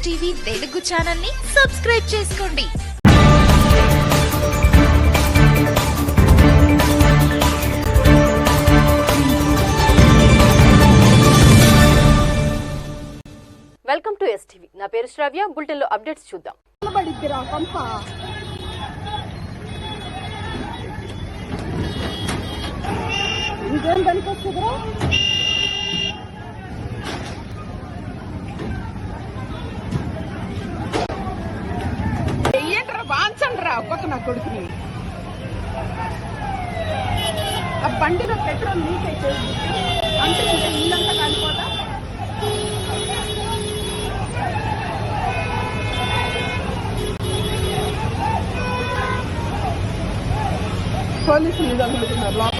STV Telugu ఛానల్ని subscribe చేసుకోండి. Welcome to STV నా పేరు శ్రావ్య బులెటిన్లో అప్డేట్స్ చూద్దాం. ఇదేం వెయ్యండిరా వాంచండి నా కొడుకుని. ఆ బండిలో పెట్రోల్ లీక్ అయితే అంటే ఇంకా ఇల్లంతా కాలిపోదా? పోలీసులు తగులుతున్నారు